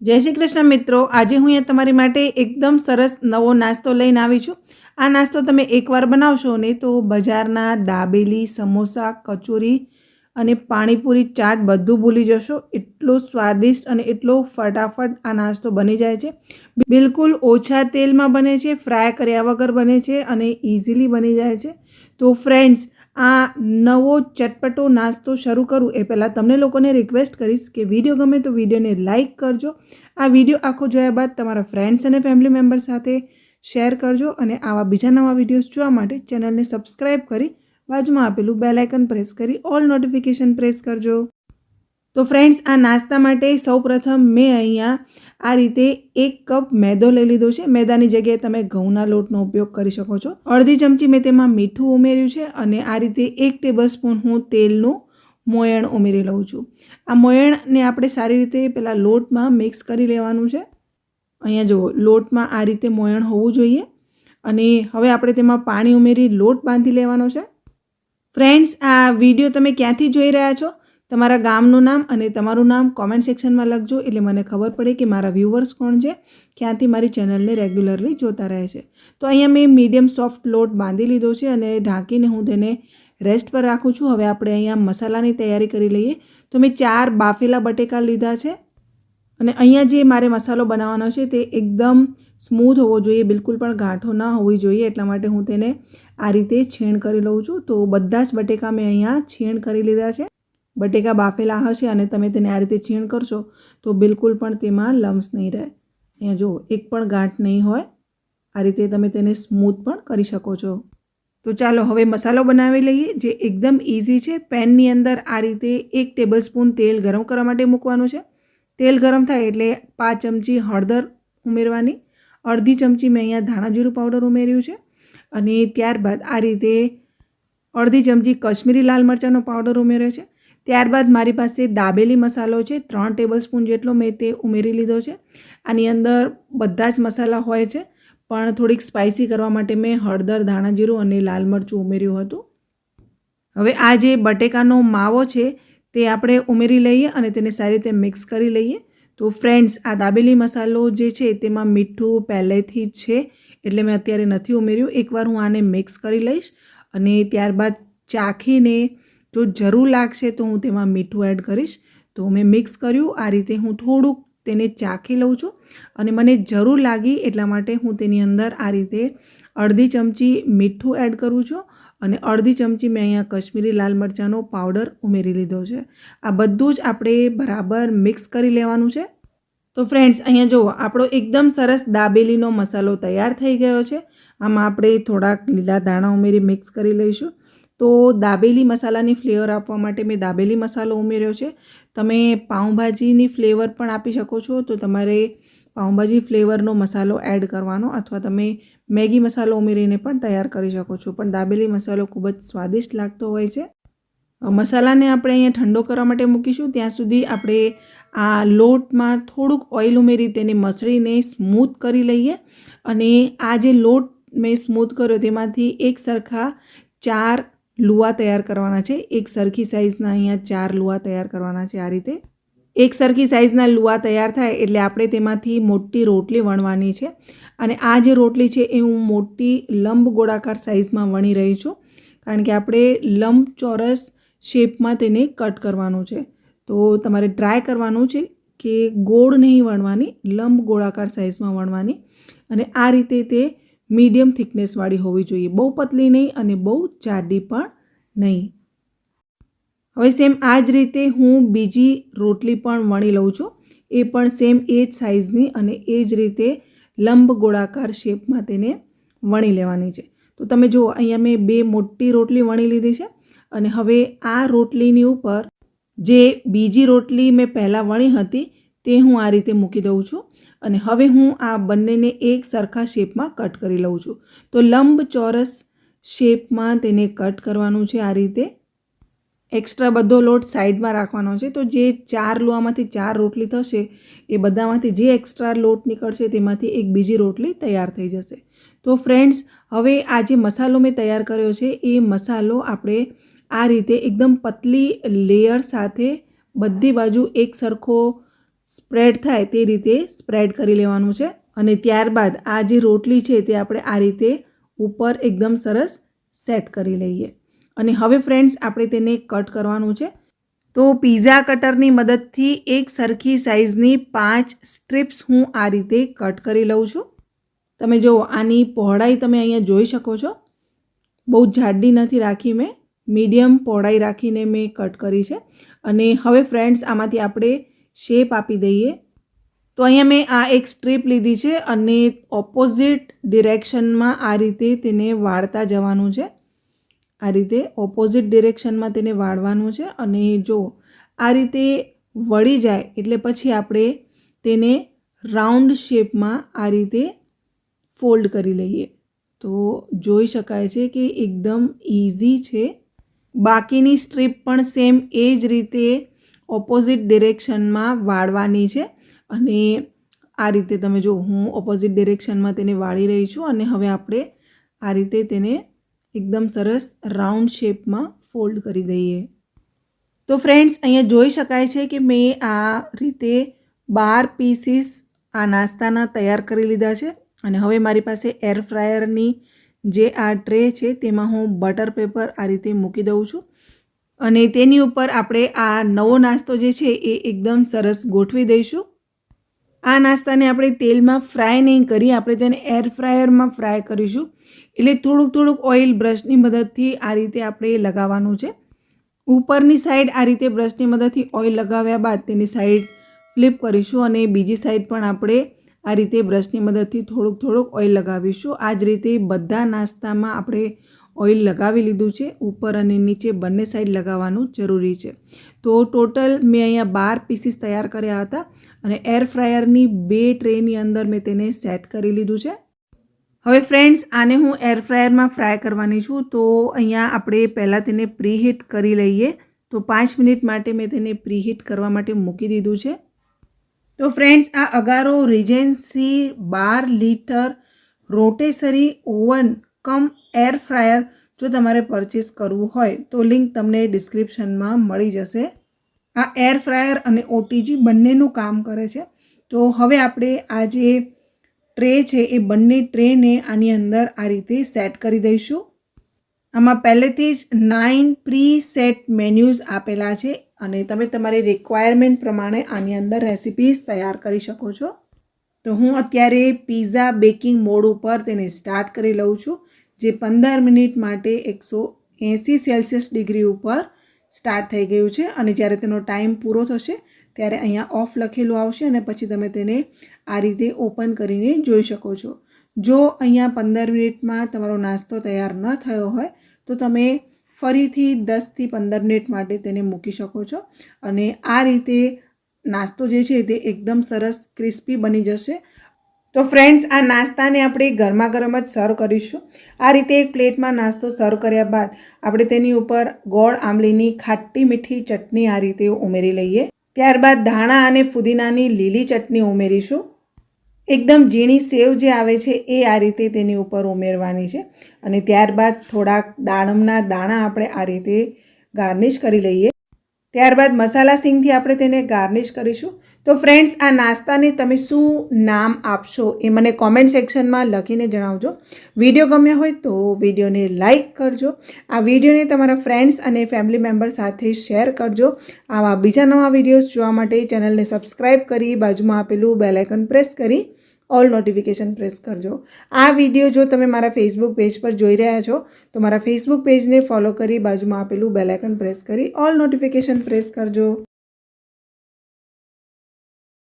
જય શ્રી કૃષ્ણ મિત્રો, આજે હું અહીંયા તમારી માટે એકદમ સરસ નવો નાસ્તો લઈને આવી છું. આ નાસ્તો તમે એકવાર બનાવશો ને તો બજારના દાબેલી, સમોસા, કચોરી અને પાણીપુરી ચાટ બધું ભૂલી જશો. એટલો સ્વાદિષ્ટ અને એટલો ફટાફટ આ નાસ્તો બની જાય છે. બિલકુલ ઓછા તેલમાં બને છે, ફ્રાય કર્યા વગર બને છે અને ઇઝીલી બની જાય છે. તો ફ્રેન્ડ્સ આ નવો ચટપટો નાસ્તો શરૂ કરું એ પહેલાં તમને લોકોને રિક્વેસ્ટ કરીશ કે વીડિયો ગમે તો વિડીયોને લાઇક કરજો. આ વીડિયો આખો જોયા બાદ તમારા ફ્રેન્ડ્સ અને ફેમિલી મેમ્બર સાથે શેર કરજો અને આવા બીજા નવા વિડીયોઝ જોવા માટે ચેનલને સબસ્ક્રાઈબ કરી બાજુમાં આપેલું બેલ આઇકન પ્રેસ કરી ઓલ નોટિફિકેશન પ્રેસ કરજો. તો ફ્રેન્ડ્સ આ નાસ્તા માટે સૌપ્રથમ મેં અહીંયા આ રીતે એક કપ મેદો લઈ લીધો છે. મેદાની જગ્યાએ તમે ઘઉંના લોટનો ઉપયોગ કરી શકો છો. અડધી ચમચી મેં તેમાં મીઠું ઉમેર્યું છે અને આ રીતે એક ટેબલ સ્પૂન હું તેલનું મોયણ ઉમેરી લઉં છું. આ મોયણને આપણે સારી રીતે પેલા લોટમાં મિક્સ કરી લેવાનું છે. અહીંયા જુઓ, લોટમાં આ રીતે મોયણ હોવું જોઈએ અને હવે આપણે તેમાં પાણી ઉમેરી લોટ બાંધી લેવાનો છે. ફ્રેન્ડ્સ આ વીડિયો તમે ક્યાંથી જોઈ રહ્યા છો? તમારા ગામનું નામ અને તમારું નામ કોમેન્ટ સેક્શનમાં લખજો. એટલે મને ખબર પડે કે મારા વ્યૂવર્સ કોણ છે. ક્યાંથી મારી ચેનલને રેગ્યુલરલી જોતા રહે છે. તો અહીંયા મેં મીડિયમ સોફ્ટ લોટ બાંધી લીધો છે અને ઢાંકીને હું તેને રેસ્ટ પર રાખું છું. હવે આપણે અહીંયા મસાલાની તૈયારી કરી લઈએ. તો મેં ચાર બાફેલા બટેકા લીધા છે. અને અહીંયા જે મારે મસાલો બનાવવાનો છે તે એકદમ સ્મૂથ હોવો જોઈએ. બિલકુલ પણ ગાંઠો ના હોવી જોઈએ. એટલા માટે હું તેને આ રીતે છીણ કરી લઉં છું. તો બધા જ બટેકા મેં અહીંયા છીણ કરી લીધા છે. બટેકા બાફેલા હશે અને તમે તેને આ રીતે છીણ કરશો, તો બિલકુલ પણ તેમાં લમ્સ નહીં રહે. અહીંયા જુઓ, એક પણ ગાંઠ નહીં હોય. આ રીતે તમે તેને સ્મૂથ પણ કરી શકો છો. તો ચાલો, હવે મસાલો બનાવી લઈએ, જે એકદમ ઇઝી છે. પેનની અંદર આ રીતે એક ટેબલ સ્પૂન તેલ ગરમ કરવા માટે મૂકવાનું છે. તેલ ગરમ થાય એટલે પાંચ ચમચી હળદર ઉમેરવાની, અડધી ચમચી મેં અહીંયા ધાણા જીરું પાવડર ઉમેર્યું છે. અને ત્યારબાદ આ રીતે અડધી ચમચી કશ્મીરી લાલ મરચાંનો પાવડર ઉમેર્યો છે. ત્યારબાદ મારી પાસે દાબેલી મસાલો છે, ત્રણ ટેબલ સ્પૂન જેટલો મેં તે ઉમેરી લીધો છે. આની અંદર બધા જ મસાલા હોય છે, પણ થોડીક સ્પાઇસી કરવા માટે મેં હળદર, ધાણા જીરું અને લાલ મરચું ઉમેર્યું હતું. હવે આ જે બટેકાનો માવો છે, તે આપણે ઉમેરી લઈએ અને તેને સારી રીતે મિક્સ કરી લઈએ. તો ફ્રેન્ડ્સ આ દાબેલી મસાલો જે છે, તેમાં મીઠું પહેલેથી જ છે, એટલે મેં અત્યારે નથી ઉમેર્યું. એકવાર હું આને મિક્સ કરી લઈશ અને ત્યારબાદ ચાખીને જો જરૂર લાગશે તો હું તેમાં મીઠું એડ કરીશ. તો મેં મિક્સ કર્યું. આ રીતે હું થોડુંક તેને ચાખી લઉં છું. અને મને જરૂર લાગી એટલા માટે હું તેની અંદર આ રીતે અડધી ચમચી મીઠું એડ કરું છું. અને અડધી ચમચી મેં અહીંયા કશ્મીરી લાલ મરચાંનો પાવડર ઉમેરી લીધો છે. આ બધું જ આપણે બરાબર મિક્સ કરી લેવાનું છે. તો ફ્રેન્ડ્સ અહીંયા જુઓ, આપણો એકદમ સરસ દાબેલીનો મસાલો તૈયાર થઈ ગયો છે. આમાં આપણે થોડાક લીલા દાણા ઉમેરી મિક્સ કરી લઈશું. તો દાબેલી મસાલાની ફ્લેવર આપવા માટે મેં દાબેલી મસાલો ઉમેર્યો છે. તમે પાઉંભાજીની ફ્લેવર પણ આપી શકો છો. તો તમારે પાઉંભાજી ફ્લેવરનો મસાલો એડ કરવાનો અથવા તમે મેગી મસાલો ઉમેરીને પણ તૈયાર કરી શકો છો. પણ દાબેલી મસાલો ખૂબ જ સ્વાદિષ્ટ લાગતો હોય છે. મસાલાને આપણે અહીંયા ઠંડો કરવા માટે મૂકીશું. ત્યાં સુધી આપણે આ લોટમાં થોડુંક ઓઇલ ઉમેરી તેને મસળીને સ્મૂથ કરી લઈએ. અને આ જે લોટ મેં સ્મૂથ કર્યો તેમાંથી એક સરખા ચાર લુવા તૈયાર કરવાના છે. એક સરખી સાઇઝના અહીંયા ચાર લુવા તૈયાર કરવાના છે આ રીતે. એક સરખી સાઇઝના લુવા તૈયાર થાય એટલે આપણે તેમાંથી મોટી રોટલી વણવાની છે. અને આ જે રોટલી છે એ હું મોટી લંબ ગોળાકાર સાઇઝમાં વણી રહી છું. કારણ કે આપણે લંબ ચોરસ શેપમાં તેને કટ કરવાનું છે. તો તમારે ટ્રાય કરવાનું છે કે ગોળ નહીં વણવાની, લંબ ગોળાકાર સાઇઝમાં વણવાની. અને આ રીતે તે મીડિયમ થિકનેસવાળી હોવી જોઈએ. બહુ પતલી નહીં અને બહુ જાડી પણ નહીં. હવે સેમ આ જ રીતે હું બીજી રોટલી પણ વણી લઉં છું. એ પણ સેમ એ જ સાઇઝની અને એ જ રીતે લંબ ગોળાકાર શેપમાં તેને વણી લેવાની છે. તો તમે જુઓ, અહીંયા મેં બે મોટી રોટલી વણી લીધી છે અને હવે આ રોટલીની ઉપર જે બીજી રોટલી મેં પહેલાં વણી હતી તે હું આ રીતે મૂકી દઉં છું અને હવે હું આ બંનેને એક સરખા શેપમાં કટ કરી લઉં છું. તો લંબ ચોરસ શેપમાં તેને કટ કરવાનું છે આ રીતે. એક્સ્ટ્રા બધો લોટ સાઈડમાં રાખવાનો છે. તો જે ચાર લોહામાંથી ચાર રોટલી થશે, એ બધામાંથી જે એક્સ્ટ્રા લોટ નીકળશે તેમાંથી એક બીજી રોટલી તૈયાર થઈ જશે. તો ફ્રેન્ડ્સ, હવે આ જે મસાલો મેં તૈયાર કર્યો છે, એ મસાલો આપણે આ રીતે એકદમ પતલી લેયર સાથે બધી બાજુ એક સરખો સ્પ્રેડ થાય તે રીતે સ્પ્રેડ કરી લેવાનું છે અને ત્યારબાદ આ જે રોટલી છે તે આપણે આ રીતે ઉપર એકદમ સરસ સેટ કરી લઈએ. અને હવે ફ્રેન્ડ્સ આપણે તેને કટ કરવાનું છે. તો પીઝા કટરની મદદથી એક સરખી સાઇઝની પાંચ સ્ટ્રીપ્સ હું આ રીતે કટ કરી લઉં છું. તમે જુઓ, આની પહોળાઈ તમે અહીંયા જોઈ શકો છો. બહુ જાડી નથી રાખી મેં. મીડિયમ પહોળાઈ રાખીને મેં કટ કરી છે. અને હવે ફ્રેન્ડ્સ આમાંથી આપણે શેપ આપી દઈએ. તો અહીંયા મેં આ એક સ્ટ્રીપ લીધી છે અને ઓપોઝિટ ડિરેક્શનમાં આ રીતે તેને વાળતા જવાનું છે. આ રીતે ઓપોઝિટ ડિરેક્શનમાં તેને વાળવાનું છે અને જો આ રીતે વળી જાય એટલે પછી આપણે તેને રાઉન્ડ શેપમાં આ રીતે ફોલ્ડ કરી લઈએ. તો જોઈ શકાય છે કે એકદમ ઇઝી છે. બાકીની સ્ટ્રીપ પણ સેમ એ જ રીતે ઓપોઝિટ ડિરેક્શનમાં વાળવાની છે. અને આ રીતે તમે જો હું ઓપોઝિટ ડિરેક્શનમાં તેને વાળી રહી છું અને હવે આપણે આ રીતે તેને એકદમ સરસ રાઉન્ડ શેપમાં ફોલ્ડ કરી દઈએ. તો ફ્રેન્ડ્સ અહીંયા જોઈ શકાય છે કે મેં આ રીતે બાર પીસીસ આ નાસ્તાના તૈયાર કરી લીધા છે. અને હવે મારી પાસે એર ફ્રાયરની જે આ ટ્રે છે તેમાં હું બટર પેપર આ રીતે મૂકી દઉં છું. અને તેની ઉપર આપણે આ નવો નાસ્તો જે છે એ એકદમ સરસ ગોઠવી દઈશું. આ નાસ્તાને આપણે તેલમાં ફ્રાય નહીં કરી, આપણે તેને એર ફ્રાયરમાં ફ્રાય કરીશું. એટલે થોડુંક થોડુંક ઓઇલ બ્રશની મદદથી આ રીતે આપણે લગાવવાનું છે. ઉપરની સાઈડ આ રીતે બ્રશની મદદથી ઓઇલ લગાવ્યા બાદ તેની સાઈડ ફ્લિપ કરીશું અને બીજી સાઈડ પણ આપણે આ રીતે બ્રશની મદદથી થોડુંક થોડુંક ઓઇલ લગાવીશું. આ જ રીતે બધા નાસ્તામાં આપણે ઓઇલ લગાવી લીધું છે, ઉપર અને નીચે બંને સાઈડ લગાવવાનું જરૂરી છે. તો ટોટલ મેં અહીંયા બાર પીસીસ તૈયાર કર્યા હતા અને એર ફ્રાયરની બે ટ્રેની અંદર મેં તેને સેટ કરી લીધું છે. હવે ફ્રેન્ડ્સ, આને હું એર ફ્રાયરમાં ફ્રાય કરવાની છું, તો અહીંયા આપણે પહેલાં તેને પ્રીહીટ કરી લઈએ. તો પાંચ મિનિટ માટે મેં તેને પ્રીહીટ કરવા માટે મૂકી દીધું છે. તો ફ્રેન્ડ્સ, આ અગારો રિજેન્સી બાર litre rotisserie oven cum air fryer જો તમારે પરચેસ કરવું હોય તો લિંક તમને ડિસ્ક્રિપ્શનમાં મળી જશે. આ એર ફ્રાયર અને ઓટીજી બંનેનું કામ કરે છે. તો હવે આપણે આ જે ટ્રે છે એ બંને ટ્રેને આની અંદર આ રીતે સેટ કરી દઈશું. આમાં પહેલેથી જ નાઇન પ્રી સેટ મેન્યુઝ આપેલા છે અને તમે તમારી રિક્વાયરમેન્ટ પ્રમાણે આની અંદર રેસિપીઝ તૈયાર કરી શકો છો. તો હું અત્યારે પીઝા બેકિંગ મોડ ઉપર તેને સ્ટાર્ટ કરી લઉં છું, જે પંદર મિનિટ માટે એકસો એંસી સેલ્સિયસ ડિગ્રી ઉપર સ્ટાર્ટ થઈ ગયું છે. અને જ્યારે તેનો ટાઈમ પૂરો થશે, ત્યારે અહીંયા ઓફ લખેલું આવશે અને પછી તમે તેને આ રીતે ઓપન કરીને જોઈ શકો છો. જો અહીંયા પંદર મિનિટમાં તમારો નાસ્તો તૈયાર ન થયો હોય, તો તમે ફરીથી દસથી પંદર મિનિટ માટે તેને મૂકી શકો છો. અને આ રીતે નાસ્તો જે છે તે એકદમ સરસ ક્રિસ્પી બની જશે. તો ફ્રેન્ડ્સ, આ નાસ્તાને આપણે ગરમા ગરમ જ સર્વ કરીશું. આ રીતે એક પ્લેટમાં નાસ્તો સર્વ કર્યા બાદ આપણે તેની ઉપર ગોળ આંબલીની ખાટી મીઠી ચટણી આ રીતે ઉમેરી લઈએ. ત્યારબાદ ધાણા અને ફુદીનાની લીલી ચટણી ઉમેરીશું. એકદમ ઝીણી સેવ જે આવે છે એ આ રીતે તેની ઉપર ઉમેરવાની છે. અને ત્યારબાદ થોડાક દાડમના દાણા આપણે આ રીતે ગાર્નિશ કરી લઈએ. ત્યારબાદ મસાલા સિંગથી આપણે તેને ગાર્નિશ કરીશું. તો ફ્રેન્ડ્સ, આ નાસ્તાને તમે શું નામ આપશો એ મને કોમેન્ટ સેક્શનમાં લખીને જણાવજો. વીડિયો ગમ્યો હોય તો વિડીયોને લાઇક કરજો. આ વિડીયોને તમારા ફ્રેન્ડ્સ અને ફેમિલી મેમ્બર સાથે શેર કરજો. આવા બીજા નવા વિડીયોઝ જોવા માટે ચેનલને સબસ્ક્રાઈબ કરી બાજુમાં આપેલું બેલાઇકન પ્રેસ કરી. ઓલ નોટિફિકેશન પ્રેસ કરજો. આ વીડિયો જો તમે મારા ફેસબુક પેજ પર જોઈ રહ્યા છો, તો મારા ફેસબુક પેજને ફોલો કરી બાજુમાં આપેલું બેલાઇકન પ્રેસ કરી, ઓલ નોટિફિકેશન પ્રેસ કરજો.